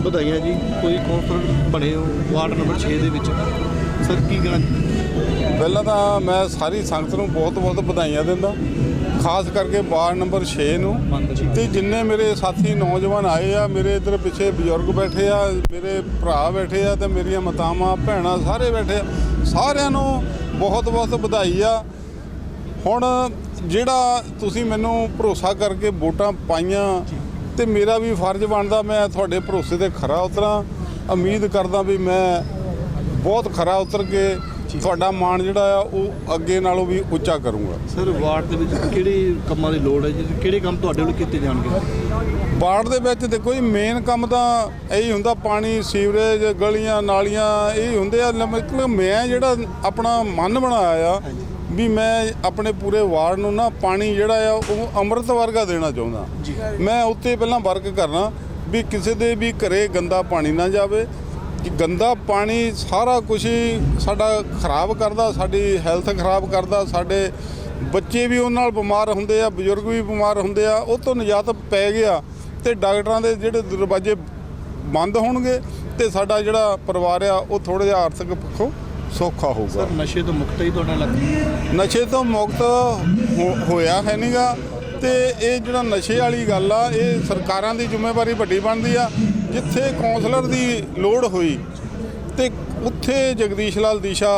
ਵਧਾਈਆਂ ਜੀ। ਕੋਈ ਕੌਂਸਲਰ ਬਣੇ ਹੋ ਵਾਰਡ ਨੰਬਰ 6 ਦੇ ਵਿੱਚ? ਸਰ, ਕੀ ਕਹਿਣਾ ਪਹਿਲਾਂ ਤਾਂ ਮੈਂ ਸਾਰੀ ਸੰਗਤ ਨੂੰ ਬਹੁਤ-ਬਹੁਤ ਵਧਾਈਆਂ ਦਿੰਦਾ। ਖਾਸ ਕਰਕੇ ਵਾਰਡ ਨੰਬਰ 6 ਨੂੰ। ਤੇ ਜਿੰਨੇ ਮੇਰੇ ਸਾਥੀ ਨੌਜਵਾਨ ਆਏ ਆ, ਮੇਰੇ ਇੱਧਰ ਪਿੱਛੇ ਬਜ਼ੁਰਗ ਬੈਠੇ ਆ, ਮੇਰੇ ਭਰਾ ਬੈਠੇ ਆ ਤੇ ਮੇਰੀਆਂ ਮਾਤਾਵਾਂ, ਭੈਣਾਂ ਸਾਰੇ ਬੈਠੇ ਆ, ਸਾਰਿਆਂ ਨੂੰ ਬਹੁਤ-ਬਹੁਤ ਵਧਾਈ ਆ। ਹੁਣ ਜਿਹੜਾ ਤੁਸੀਂ ਮੈਨੂੰ ਭਰੋਸਾ ਕਰਕੇ ਵੋਟਾਂ ਪਾਈਆਂ ਤੇ ਮੇਰਾ ਵੀ ਫਰਜ਼ ਬਣਦਾ ਮੈਂ ਤੁਹਾਡੇ ਭਰੋਸੇ ਤੇ ਖਰਾ ਉਤਰਾਂ। ਉਮੀਦ ਕਰਦਾ ਵੀ ਮੈਂ ਬਹੁਤ ਖਰਾ ਉਤਰ ਕੇ ਤੁਹਾਡਾ ਮਾਣ ਜਿਹੜਾ ਆ ਉਹ ਅੱਗੇ ਨਾਲੋਂ ਵੀ ਉੱਚਾ ਕਰੂੰਗਾ। ਸਰ ਵਾਰਡ ਦੇ ਵਿੱਚ ਕਿਹੜੇ ਕੰਮਾਂ ਦੀ ਲੋੜ ਹੈ ਜੀ? ਕਿਹੜੇ ਕੰਮ ਤੁਹਾਡੇ ਵੱਲੋਂ ਕੀਤੇ ਜਾਣਗੇ? ਵਾਰਡ ਦੇ ਵਿੱਚ ਦੇਖੋ ਜੀ ਮੇਨ ਕੰਮ ਤਾਂ ਇਹੀ ਹੁੰਦਾ ਪਾਣੀ ਸੀਵਰੇਜ ਗਲੀਆਂ ਨਾਲੀਆਂ ਇਹ ਹੁੰਦੇ ਆ। ਮਤਲਬ ਮੈਂ ਜਿਹੜਾ ਆਪਣਾ ਮਨ ਬਣਾਇਆ ਆ ਵੀ ਮੈਂ ਆਪਣੇ ਪੂਰੇ ਵਾਰਡ ਨੂੰ ਨਾ ਪਾਣੀ ਜਿਹੜਾ ਆ ਉਹ ਅੰਮ੍ਰਿਤ ਵਰਗਾ ਦੇਣਾ ਚਾਹੁੰਦਾ। ਮੈਂ ਉੱਤੇ ਪਹਿਲਾਂ ਵਰਕ ਕਰਨਾ ਵੀ ਕਿਸੇ ਦੇ ਵੀ ਘਰੇ ਗੰਦਾ ਪਾਣੀ ਨਾ ਜਾਵੇ। ਗੰਦਾ ਪਾਣੀ ਸਾਰਾ ਕੁਝ ਹੀ ਸਾਡਾ ਖਰਾਬ ਕਰਦਾ ਸਾਡੀ ਹੈਲਥ ਖਰਾਬ ਕਰਦਾ ਸਾਡੇ ਬੱਚੇ ਵੀ ਉਹਨਾਂ ਨਾਲ ਬਿਮਾਰ ਹੁੰਦੇ ਆ ਬਜ਼ੁਰਗ ਵੀ ਬਿਮਾਰ ਹੁੰਦੇ ਆ ਉਹ ਤੋਂ ਨਿਜਾਤ ਪੈ ਗਿਆ ਤੇ ਡਾਕਟਰਾਂ ਦੇ ਜਿਹੜੇ ਦਰਵਾਜ਼ੇ ਬੰਦ ਹੋਣਗੇ ਤੇ ਸਾਡਾ ਜਿਹੜਾ ਪਰਿਵਾਰ ਆ ਉਹ ਥੋੜਾ ਜਿਹਾ ਆਰਥਿਕ ਪੱਖੋਂ ਸੌਖਾ ਹੋਊਗਾ। ਸਰ ਨਸ਼ੇ ਤੋਂ ਮੁਕਤ ਹੀ ਤੁਹਾਡਾ ਇਲਾਕਾ ਨਸ਼ੇ ਤੋਂ ਮੁਕਤ ਹੋਇਆ ਹੈ ਨਹੀਂਗਾ ਤੇ ਇਹ ਜਿਹੜਾ ਨਸ਼ੇ ਵਾਲੀ ਗੱਲ ਆ ਇਹ ਸਰਕਾਰਾਂ ਦੀ ਜ਼ਿੰਮੇਵਾਰੀ ਵੱਡੀ ਬਣਦੀ ਆ ਜਿੱਥੇ ਕਾਉਂਸਲਰ ਦੀ ਲੋੜ ਹੋਈ ਤੇ ਉੱਥੇ ਜਗਦੀਸ਼ ਲਾਲ ਦੀਸ਼ਾ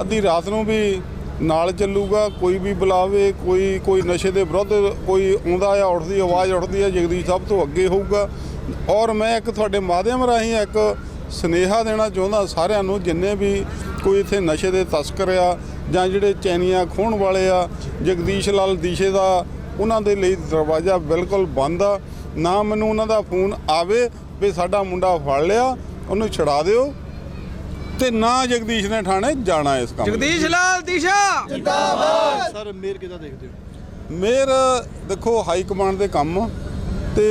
ਅੱਧੀ ਰਾਤ ਨੂੰ ਵੀ ਨਾਲ ਚੱਲੂਗਾ, ਕੋਈ ਵੀ ਬੁਲਾਵੇ, ਕੋਈ ਕੋਈ ਨਸ਼ੇ ਦੇ ਵਿਰੁੱਧ ਕੋਈ ਆਉਂਦਾ ਆ, ਉੱਠਦੀ ਆਵਾਜ਼ ਉੱਠਦੀ ਆ, ਜਗਦੀਸ਼ ਸਭ ਤੋਂ ਅੱਗੇ ਹੋਊਗਾ। ਔਰ ਮੈਂ ਇੱਕ ਤੁਹਾਡੇ ਮਾਧਿਅਮ ਰਾਹੀਂ ਇੱਕ ਸਨੇਹਾ ਦੇਣਾ ਚਾਹੁੰਦਾ ਸਾਰਿਆਂ ਨੂੰ, ਜਿੰਨੇ ਵੀ ਕੋਈ ਇੱਥੇ ਨਸ਼ੇ ਦੇ ਤਸਕਰ ਆ ਜਾਂ ਜਿਹੜੇ ਚੈਨੀਆਂ ਖੋਹਣ ਵਾਲੇ ਆ, ਜਗਦੀਸ਼ ਲਾਲ ਦੀਸ਼ੇ ਦਾ ਉਹਨਾਂ ਦੇ ਲਈ ਦਰਵਾਜ਼ਾ ਬਿਲਕੁਲ ਬੰਦ ਆ। ਨਾ ਮੈਨੂੰ ਉਹਨਾਂ ਦਾ ਫੋਨ ਆਵੇ ਵੀ ਸਾਡਾ ਮੁੰਡਾ ਫੜ ਲਿਆ ਉਹਨੂੰ ਛੁਡਾ ਦਿਓ ਤੇ ਨਾ ਜਗਦੀਸ਼ ਨੇ ਥਾਣੇ ਜਾਣਾ ਇਸ ਕੰਮ। ਜਗਦੀਸ਼ ਲਾਲ ਦਿਸ਼ਾ! ਸਰ ਮੇਰ ਕਿਦਾਂ ਦੇਖਦੇ ਹੋ? ਮੇਰ ਦੇਖੋ ਹਾਈ ਕਮਾਂਡ ਦੇ ਕੰਮ ਤੇ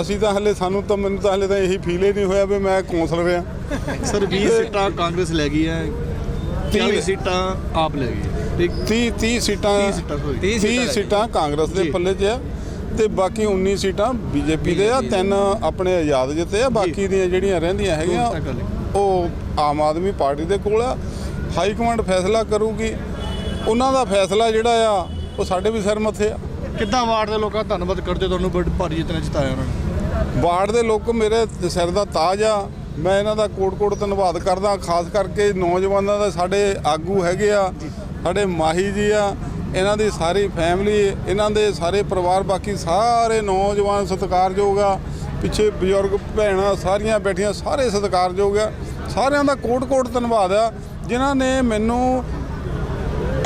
ਅਸੀਂ ਤਾਂ ਹਲੇ ਸਾਨੂੰ ਤਾਂ ਮੈਨੂੰ ਤਾਂ ਹਲੇ ਤਾਂ ਇਹੀ ਫੀਲ ਹੀ ਨਹੀਂ ਹੋਇਆ ਵੀ ਮੈਂ ਕੌਂਸਲਰ ਆ ਸਰ 20 ਸੀਟਾਂ ਕਾਂਗਰਸ ਲੈ ਗਈ ਹੈ 30 ਸੀਟਾਂ ਆਪ ਲੈ ਗਈ ਹੈ। ਠੀਕ 30 30 ਸੀਟਾਂ 30 ਸੀਟਾਂ ਹੋਈ 30 30 ਸੀਟਾਂ ਕਾਂਗਰਸ ਦੇ। ਪੱਲੇ 'ਚ ਆ। ਤੇ ਬਾਕੀ 19 ਸੀਟਾਂ ਬੀਜੇਪੀ ਦੇ ਆ ਤਿੰਨ ਆਪਣੇ ਆਜ਼ਾਦ ਜਿੱਤੇ ਆ ਬਾਕੀ ਦੀਆਂ ਜਿਹੜੀਆਂ ਰਹਿੰਦੀਆਂ ਹੈਗੀਆਂ। ਉਹ ਆਮ ਆਦਮੀ ਪਾਰਟੀ ਦੇ ਕੋਲ ਆ। ਹਾਈ ਕਮਾਂਡ ਫੈਸਲਾ ਕਰੂਗੀ। ਉਹਨਾਂ ਦਾ ਫੈਸਲਾ ਜਿਹੜਾ ਆ ਉਹ ਸਾਡੇ ਵੀ ਸਿਰ ਮੱਥੇ ਆ। ਕਿੱਦਾਂ ਵਾਰਡ ਦੇ ਲੋਕਾਂ ਦਾ ਧੰਨਵਾਦ ਕਰਦੇ ਤੁਹਾਨੂੰ ਬੜੀ ਭਾਰੀ ਜਿੱਤਨੇ ਜਿਤਾਇਆ ਉਹਨਾਂ ਨੇ? ਵਾਰਡ ਦੇ ਲੋਕ ਮੇਰੇ ਸਿਰ ਦਾ ਤਾਜ ਆ। ਮੈਂ ਇਹਨਾਂ ਦਾ ਕੋਟ-ਕੋਟ ਧੰਨਵਾਦ ਕਰਦਾ ਖਾਸ ਕਰਕੇ ਨੌਜਵਾਨਾਂ ਦਾ ਸਾਡੇ ਆਗੂ ਹੈਗੇ ਆ ਸਾਡੇ ਮਾਹੀ ਜੀ ਆ ਇਹਨਾਂ ਦੀ ਸਾਰੀ ਫੈਮਿਲੀ ਇਹਨਾਂ ਦੇ ਸਾਰੇ ਪਰਿਵਾਰ ਬਾਕੀ ਸਾਰੇ ਨੌਜਵਾਨ ਸਤਿਕਾਰਯੋਗ ਆ। ਪਿੱਛੇ ਬਜ਼ੁਰਗ ਭੈਣਾਂ ਸਾਰੀਆਂ ਬੈਠੀਆਂ ਸਾਰੇ ਸਤਿਕਾਰਯੋਗ ਆ। ਸਾਰਿਆਂ ਦਾ ਕੋਟ-ਕੋਟ ਧੰਨਵਾਦ ਆ। ਜਿਨ੍ਹਾਂ ਨੇ ਮੈਨੂੰ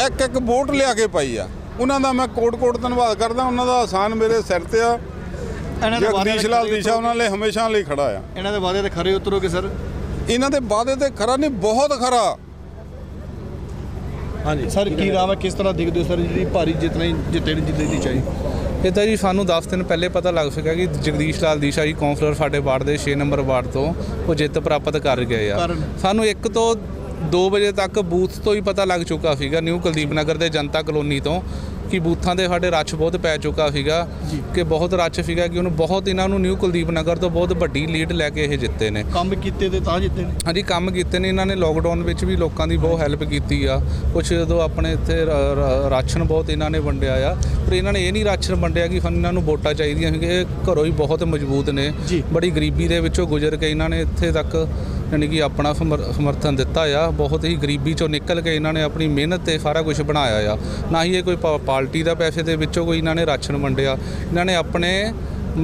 ਇੱਕ ਇੱਕ ਵੋਟ ਲਿਆ ਕੇ ਪਾਈ ਆ। ਉਹਨਾਂ ਦਾ ਮੈਂ ਕੋਟ-ਕੋਟ ਧੰਨਵਾਦ ਕਰਦਾ। ਉਹਨਾਂ ਦਾ ਆਸਾਨ ਮੇਰੇ ਸਿਰ ਤੇ ਆ। ਇਹਨਾਂ ਦੇ ਜਗਦੀਸ਼ ਲਾਲ ਦਿਸ਼ਾ ਉਹਨਾਂ ਲਈ ਹਮੇਸ਼ਾ ਲਈ ਖੜਾ ਆ। ਇਹਨਾਂ ਦੇ ਵਾਅਦੇ ਤੇ ਖਰੇ ਉਤਰੋਗੇ ਸਰ? ਇਹਨਾਂ ਦੇ ਵਾਅਦੇ ਤੇ ਖਰਾ ਨਹੀਂ ਬਹੁਤ ਖਰਾ। ਹਾਂਜੀ। ਸਰ ਕੀ ਨਾਮ ਹੈ? ਕਿਸ ਤਰ੍ਹਾਂ ਦੇਖਦੇ ਹੋ ਸਰ ਜਿਹੜੀ ਭਾਰੀ ਜਿੱਤਨੇ ਜਿੱਤੇ ਜਿੱਤੇ ਦੀ ਚਾਹੀ? ਇਹ ਤਾਂ ਜੀ ਸਾਨੂੰ 10 ਦਿਨ ਪਹਿਲੇ ਪਤਾ ਲੱਗ ਸਕਿਆ ਕਿ ਜਗਦੀਸ਼ ਲਾਲ ਦੀਸ਼ਾ ਜੀ ਕਾਉਂਸਲਰ ਸਾਡੇ ਵਾਰਡ ਦੇ 6 ਨੰਬਰ ਵਾਰਡ ਤੋਂ ਉਹ ਜਿੱਤ ਪ੍ਰਾਪਤ ਕਰ ਗਏ ਆ? ਸਾਨੂੰ 1 ਤੋਂ 2 ਵਜੇ ਤੱਕ ਬੂਥ ਤੋਂ ਹੀ ਪਤਾ ਲੱਗ ਚੁੱਕਾ ਸੀਗਾ ਨਿਊ ਕੁਲਦੀਪ ਨਗਰ ਦੇ ਜਨਤਾ ਕਲੋਨੀ ਤੋਂ ਕਿ ਬੂਥਾਂ ਦੇ ਸਾਡੇ ਰੱਛ ਬਹੁਤ ਪੈ ਚੁੱਕਾ ਸੀਗਾ ਕਿ ਬਹੁਤ ਰੱਛ ਸੀਗਾ ਕਿ ਉਹਨੂੰ ਬਹੁਤ ਇਹਨਾਂ ਨੂੰ ਨਿਊ ਕੁਲਦੀਪ ਨਗਰ ਤੋਂ ਬਹੁਤ ਵੱਡੀ ਲੀਡ ਲੈ ਕੇ ਇਹ ਜਿੱਤੇ ਨੇ। ਕੰਮ ਕੀਤੇ ਤੇ ਤਾਂ ਜਿੱਤੇ ਨੇ। ਹਾਂਜੀ ਕੰਮ ਕੀਤੇ ਨੇ ਇਹਨਾਂ ਨੇ ਲੋਕਡਾਊਨ ਵਿੱਚ ਵੀ ਲੋਕਾਂ ਦੀ ਬਹੁਤ ਹੈਲਪ ਕੀਤੀ ਆ। ਕੁਛ ਜਦੋਂ ਆਪਣੇ ਇੱਥੇ ਰਾਸ਼ਨ ਬਹੁਤ ਇਹਨਾਂ ਨੇ ਵੰਡਿਆ ਆ ਪਰ ਇਹਨਾਂ ਨੇ ਇਹ ਨਹੀਂ ਰਾਸ਼ਨ ਵੰਡਿਆ ਕਿ ਇਹਨਾਂ ਨੂੰ ਵੋਟਾਂ ਚਾਹੀਦੀਆਂ ਸੀ ਇਹ ਘਰੋਂ ਹੀ ਬਹੁਤ ਮਜ਼ਬੂਤ ਨੇ। ਬੜੀ ਗਰੀਬੀ ਦੇ ਵਿੱਚੋਂ ਗੁਜ਼ਰ ਕੇ ਇਹਨਾਂ ਨੇ ਇੱਥੇ ਤੱਕ ਯਾਨੀ ਕਿ ਆਪਣਾ ਸਮਰ- ਸਮਰਥਨ ਦਿੱਤਾ ਆ। ਬਹੁਤ ਹੀ ਗਰੀਬੀ ਚੋਂ ਨਿਕਲ ਕੇ ਇਹਨਾਂ ਨੇ ਆਪਣੀ ਮਿਹਨਤ ਤੇ ਸਾਰਾ ਕੁਝ ਬਣਾਇਆ ਆ। ਨਾ ਹੀ ਇਹ ਕੋਈ ਪਾ- ਪਾਰਟੀ ਦਾ ਪੈਸੇ ਦੇ ਵਿੱਚੋਂ ਕੋਈ ਇਹਨਾਂ ਨੇ ਰਾਸ਼ਨ ਵੰਡਿਆ। ਇਹਨਾਂ ਨੇ ਆਪਣੇ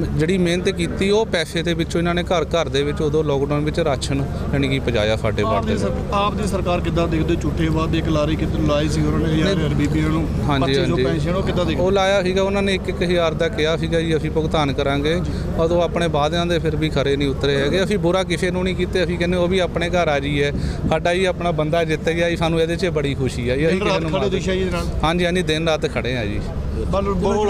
ਜਿਹੜੀ ਮਿਹਨਤ ਕੀਤੀ ਉਹ ਪੈਸੇ ਦੇ ਵਿੱਚੋਂ ਇਹਨਾਂ ਨੇ ਘਰ ਘਰ ਦੇ ਵਿੱਚ ਉਦੋਂ ਲੋਕਡਾਊਨ ਵਿੱਚ ਰਾਸ਼ਨ ਯਾਨੀ ਕਿ ਪਜਾਇਆ ਸਾਡੇ ਆਪ ਵਾਰਡ ਦੀ ਸਰ ਆਪ ਦੀ ਸਰਕਾਰ ਕਿੱਦਾਂ ਦੇਖਦੇ? ਝੂਠੇ ਵਾਅਦੇ ਕਲਾਰੀ ਕਿਤੇ ਲਾਏ ਸੀ ਉਹਨਾਂ ਨੇ ਯਾਰ ਬੀਬੀਆਂ ਨੂੰ। ਹਾਂਜੀ 2500 ਹਾਂਜੀ। ਪੈਨਸ਼ਨ ਉਹ ਕਿੱਦਾਂ ਦੇਖਦੇ? ਉਹ ਲਾਇਆ ਸੀਗਾ ਉਹਨਾਂ ਨੇ 1-1000 ਦਾ ਕਿਹਾ ਸੀਗਾ ਜੀ ਅਸੀਂ ਭੁਗਤਾਨ ਕਰਾਂਗੇ। ਉਦੋਂ ਆਪਣੇ ਵਾਅਦਿਆਂ ਦੇ ਫਿਰ ਵੀ ਖਰੇ ਨਹੀਂ ਉਤਰੇ ਹੈਗੇ। ਅਸੀਂ ਬੁਰਾ ਕਿਸੇ ਨੂੰ ਨਹੀਂ ਕੀਤੇ ਅਸੀਂ ਕਹਿੰਦੇ ਉਹ ਵੀ ਆਪਣੇ ਘਰ ਆ ਜੀ ਹੈ ਸਾਡਾ ਹੀ ਆਪਣਾ ਬੰਦਾ ਜਿੱਤ ਗਿਆ ਜੀ ਸਾਨੂੰ ਇਹਦੇ 'ਚ ਬੜੀ ਖੁਸ਼ੀ ਆ ਜੀ ਅਸੀਂ ਦਿਨ ਕਿਸੇ ਰਾਤ ਨੂੰ ਖੜੇ ਮਾਰ- ਦਿਸ਼ਾ ਜੀ ਦੇ ਨਾਲ? ਹਾਂਜੀ ਹਾਂਜੀ ਦਿਨ ਰਾਤ ਖੜੇ ਆ ਜੀ। ਬਲ ਬੋਲ